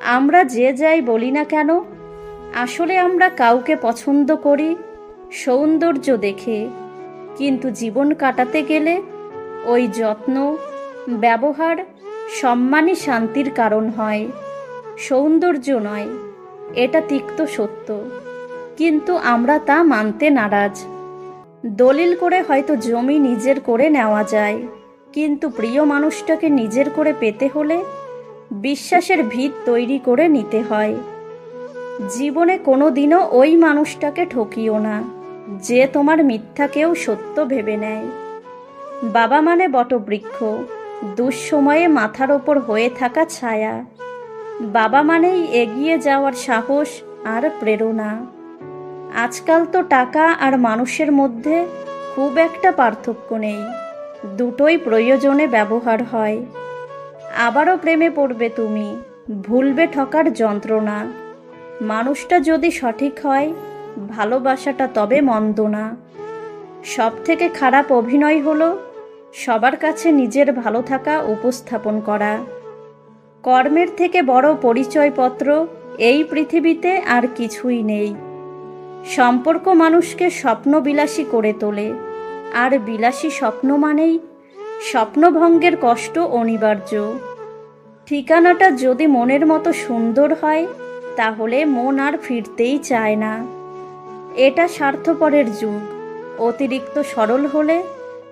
আমরা যে যাই বলি না কেন? আসলে আমরা কাউকে পছন্দ করি, সৌন্দর্য দেখে। কিন্তু জীবন কাটাতে গেলে ওই যত্ন, ব্যবহার, সম্মানই শান্তির কারণ হয়। সৌন্দর্য নয়, এটা তিক্ত সত্য। কিন্তু আমরা তা মানতে নারাজ। দলিল করে হয়তো জমি নিজের করে নেওয়া যায়, কিন্তু প্রিয় মানুষটাকে নিজের করে পেতে হলে বিশ্বাসের ভিত তৈরি করে নিতে হয়। জীবনে কোনো দিনও ওই মানুষটাকে ঠকিও না, যে তোমার মিথ্যাকেও সত্য ভেবে নেয়। বাবা মানে বটবৃক্ষ, দুঃসময়ে মাথার ওপর হয়ে থাকা ছায়া। বাবা মানেই এগিয়ে যাওয়ার সাহস আর প্রেরণা। আজকাল তো টাকা আর মানুষের মধ্যে খুব একটা পার্থক্য নেই, দুটোই প্রয়োজনে ব্যবহার হয়। আবারও প্রেমে পড়বে তুমি, ভুলবে ঠকার যন্ত্রণা। মানুষটা যদি সঠিক হয়, ভালোবাসাটা তবে মন্দ না সব থেকে খারাপ অভিনয় হলো সবার কাছে নিজের ভালো থাকা উপস্থাপন করা। কর্মের থেকে বড় পরিচয়পত্র এই পৃথিবীতে আর কিছুই নেই। সম্পর্ক মানুষকে স্বপ্নবিলাসী করে তোলে, আর বিলাসী স্বপ্ন মানেই স্বপ্নভঙ্গের কষ্ট অনিবার্য। ঠিকানাটা যদি মনের মতো সুন্দর হয়, তাহলে মন আর ফিরতেই চায় না। এটা স্বার্থপরের যুগ। অতিরিক্ত সরল হলে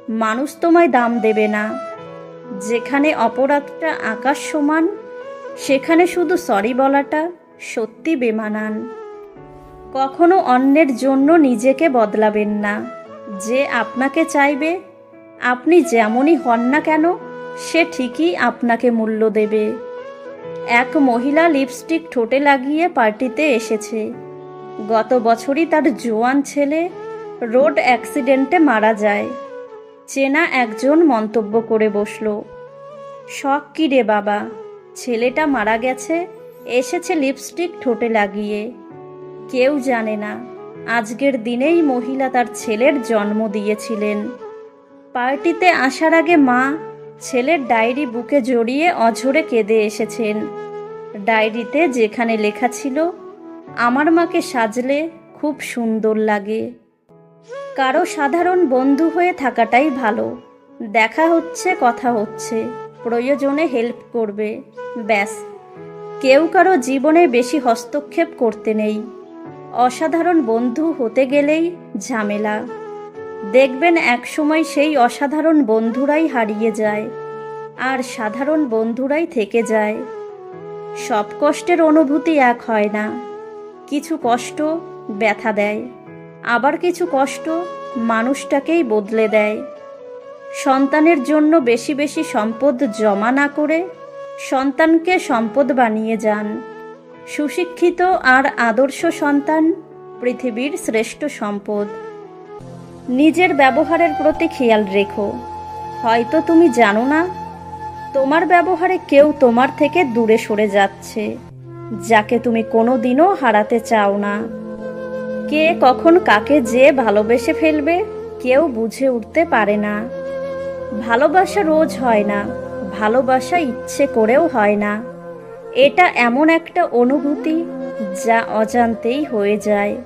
মানুষ তোমায় দাম দেবে না। যেখানে অপরাধটা আকাশ সমান, সেখানে শুধু সরি বলাটা সত্যি বেমানান। কখনো অন্যের জন্য নিজেকে বদলাবেন না। যে আপনাকে চাইবে আপনি যেমনই হন না কেন, সে ঠিকই আপনাকে মূল্য দেবে। এক মহিলা লিপস্টিক ঠোঁটে লাগিয়ে পার্টিতে এসেছে। গত বছরই তার জোয়ান ছেলে রোড অ্যাক্সিডেন্টে মারা যায়। চেনা একজন মন্তব্য করে বসল, শখ কী রে বাবা, ছেলেটা মারা গেছে, এসেছে লিপস্টিক ঠোঁটে লাগিয়ে। কেউ জানে না, আজকের দিনেই মহিলা তার ছেলের জন্ম দিয়েছিলেন। পার্টিতে আসার আগে মা ছেলের ডায়েরি বুকে জড়িয়ে অঝরে কেঁদে এসেছেন। ডায়েরিতে যেখানে লেখা ছিল, আমার মাকে সাজলে খুব সুন্দর লাগে। কারও সাধারণ বন্ধু হয়ে থাকাটাই ভালো। দেখা হচ্ছে, কথা হচ্ছে, প্রয়োজনে হেল্প করবে, ব্যাস। কেউ কারও জীবনে বেশি হস্তক্ষেপ করতে নেই। অসাধারণ বন্ধু হতে গেলেই ঝামেলা। দেখবেন একসময় সেই অসাধারণ বন্ধুরাই হারিয়ে যায়, আর সাধারণ বন্ধুরাই থেকে যায়। সব কষ্টের অনুভূতি এক হয় না, কিছু কষ্ট ব্যথা দেয়, আবার কিছু কষ্ট মানুষটাকেই বদলে দেয়। সন্তানের জন্য বেশি বেশি সম্পদ জমা না করে সন্তানকে সম্পদ বানিয়ে যান। সুশিক্ষিত আর আদর্শ সন্তান পৃথিবীর শ্রেষ্ঠ সম্পদ। নিজের ব্যবহারের প্রতি খেয়াল রেখো। হয়তো তুমি জানো না, তোমার ব্যবহারে কেউ তোমার থেকে দূরে সরে যাচ্ছে, যাকে তুমি কোনো দিনও হারাতে চাও না। কে কখন কাকে যে ভালোবেসে ফেলবে, কেউ বুঝে উঠতে পারে না। ভালোবাসা রোজ হয় না, ভালোবাসা ইচ্ছে করেও হয় না। এটা এমন একটা অনুভূতি যা অজান্তেই হয়ে যায়।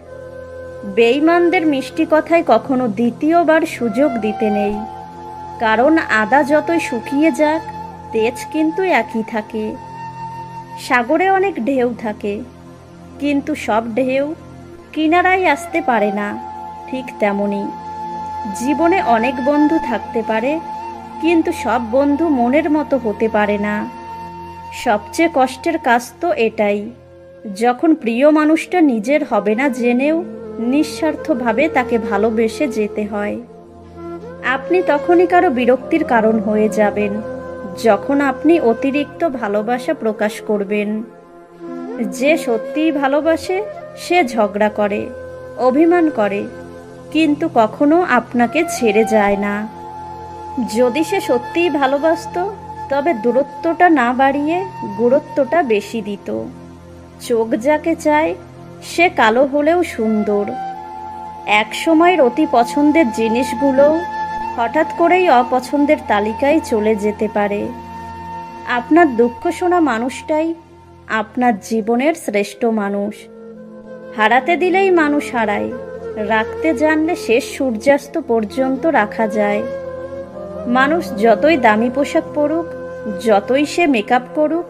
বেইমানদের মিষ্টি কথায় কখনো দ্বিতীয়বার সুযোগ দিতে নেই। কারণ আদা যতই শুকিয়ে যাক, তেজ কিন্তু একই থাকে। সাগরে অনেক ঢেউ থাকে, কিন্তু সব ঢেউ কিনারায় আসতে পারে না, ঠিক তেমনই। জীবনে অনেক বন্ধু থাকতে পারে, কিন্তু সব বন্ধু মনের মতো হতে পারে না। সবচেয়ে কষ্টের কাজ তো এটাই, যখন প্রিয় মানুষটা নিজের হবে না জেনেও নিঃস্বার্থভাবে তাকে ভালোবেসে যেতে হয়। আপনি তখনই কারও বিরক্তির কারণ হয়ে যাবেন, যখন আপনি অতিরিক্ত ভালোবাসা প্রকাশ করবেন। যে সত্যিই ভালোবাসে, সে ঝগড়া করে, অভিমান করে, কিন্তু কখনো আপনাকে ছেড়ে যায় না। যদি সে সত্যিই ভালোবাসতো, তবে দূরত্বটা না বাড়িয়ে গুরুত্বটা বেশি দিত। চোখ যাকে চায় সে কালো হলেও সুন্দর। এক সময়ের অতি পছন্দের জিনিসগুলো হঠাৎ করেই অপছন্দের তালিকায় চলে যেতে পারে। আপনার দুঃখ শোনা মানুষটাই আপনার জীবনের শ্রেষ্ঠ মানুষ। হারাতে দিলেই মানুষ হারায়, রাখতে জানলে শেষ সূর্যাস্ত পর্যন্ত রাখা যায়। মানুষ যতই দামি পোশাক পরুক, যতই সে মেকআপ করুক,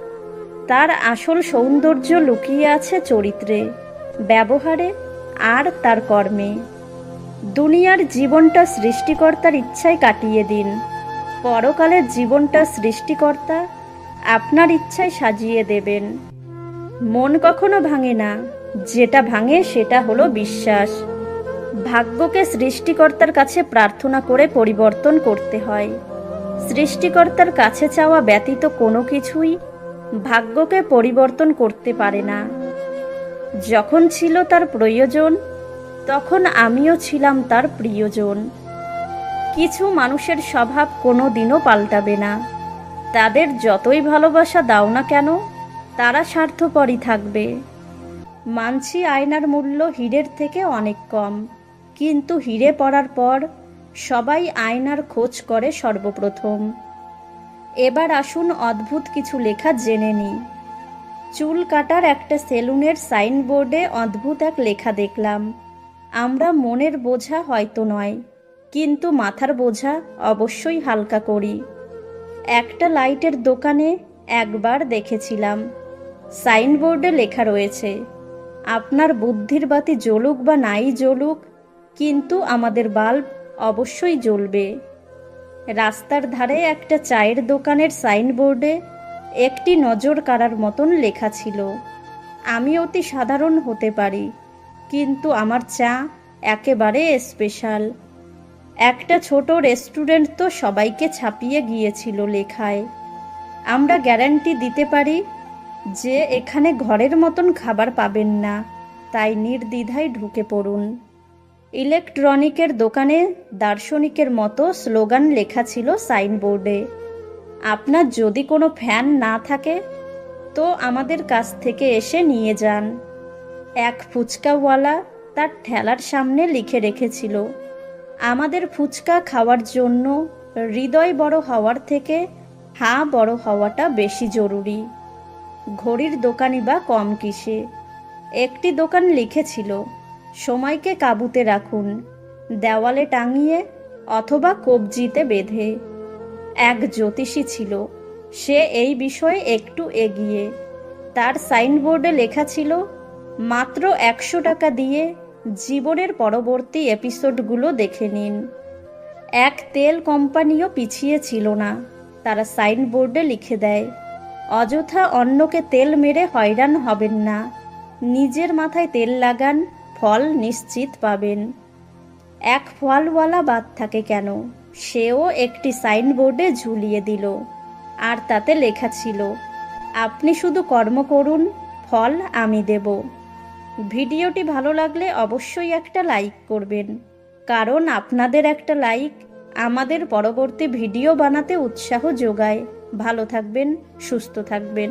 তার আসল সৌন্দর্য লুকিয়ে আছে চরিত্রে। ব্যবহারে আর তার কর্মে। দুনিয়ার জীবনটা সৃষ্টিকর্তার ইচ্ছায় কাটিয়ে দিন। পরকালের জীবনটা সৃষ্টিকর্তা আপনার ইচ্ছায় সাজিয়ে দেবেন। মন কখনো ভাঙে না, যেটা ভাঙে সেটা হলো বিশ্বাস। ভাগ্যকে সৃষ্টিকর্তার কাছে প্রার্থনা করে পরিবর্তন করতে হয়। সৃষ্টিকর্তার কাছে চাওয়া ব্যতীত কোনো কিছুই ভাগ্যকে পরিবর্তন করতে পারে না। যখন ছিল তার প্রয়োজন, তখন আমিও ছিলাম তার প্রিয়জন। কিছু মানুষের স্বভাব কোনো দিনও পাল্টাবে না। তাদের যতই ভালোবাসা দাও না কেন, তারা স্বার্থপরই থাকবে। মানছি আয়নার মূল্য হীরের থেকে অনেক কম, কিন্তু হিরে পড়ার পর সবাই আয়নার খোঁজ করে সর্বপ্রথম। এবার আসুন অদ্ভুত কিছু লেখা জেনে নিই। চুল কাটার একটা সেলুনের সাইনবোর্ডে অদ্ভুত এক লেখা দেখলাম। আমরা মনের বোঝা হয়তো নয়, কিন্তু মাথার বোঝা অবশ্যই হালকা করি। একটা লাইটের দোকানে একবার দেখেছিলাম। সাইনবোর্ডে লেখা রয়েছে, আপনার বুদ্ধির বাতি জ্বলুক বা নাই জ্বলুক, কিন্তু আমাদের বাল্ব অবশ্যই জ্বলবে। রাস্তার ধারে একটা চায়ের দোকানের সাইনবোর্ডে একটি নজর কাড়ার মতন লেখা ছিল। আমি অতি সাধারণ হতে পারি, কিন্তু আমার চা একেবারে স্পেশাল। একটা ছোট রেস্টুরেন্ট তো সবাইকে ছাপিয়ে গিয়েছিল লেখায়। আমরা গ্যারান্টি দিতে পারি যে এখানে ঘরের মতন খাবার পাবেন না, তাই নির্দ্বিধায় ঢুকে পড়ুন। ইলেকট্রনিকের দোকানে দার্শনিকের মতো স্লোগান লেখা ছিল সাইনবোর্ডে। আপনার যদি কোনো ফ্যান না থাকে, তো আমাদের কাছ থেকে এসে নিয়ে যান। এক ফুচকাওয়ালা তার ঠেলার সামনে লিখে রেখেছিল, আমাদের ফুচকা খাওয়ার জন্য হৃদয় বড় হওয়ার থেকে হাঁ বড় হওয়াটা বেশি জরুরি। ঘড়ির দোকানই বা কম কিসে? একটি দোকান লিখেছিল, সময়কে কাবুতে রাখুন, দেওয়ালে টাঙিয়ে অথবা কবজিতে বেঁধে। এক জ্যোতিষী ছিল। সে এই বিষয়ে একটু এগিয়ে। তার সাইনবোর্ডে লেখা ছিল, মাত্র একশো টাকা দিয়ে জীবনের পরবর্তী এপিসোডগুলো দেখে নিন। এক তেল কোম্পানিও পিছিয়ে ছিল না। তারা সাইনবোর্ডে লিখে দেয়, অযথা অন্যকে তেল মেরে হয়রান হবেন না। নিজের মাথায় তেল লাগান, ফল নিশ্চিত পাবেন। এক ফলওয়ালা বাদ থাকে কেন? সেও একটি সাইনবোর্ডে ঝুলিয়ে দিল, আর তাতে লেখা ছিল, আপনি শুধু কর্ম করুন, ফল আমি দেব। ভিডিওটি ভালো লাগলে অবশ্যই একটা লাইক করবেন, কারণ আপনাদের একটা লাইক আমাদের পরবর্তী ভিডিও বানাতে উৎসাহ যোগায়। ভালো থাকবেন, সুস্থ থাকবেন।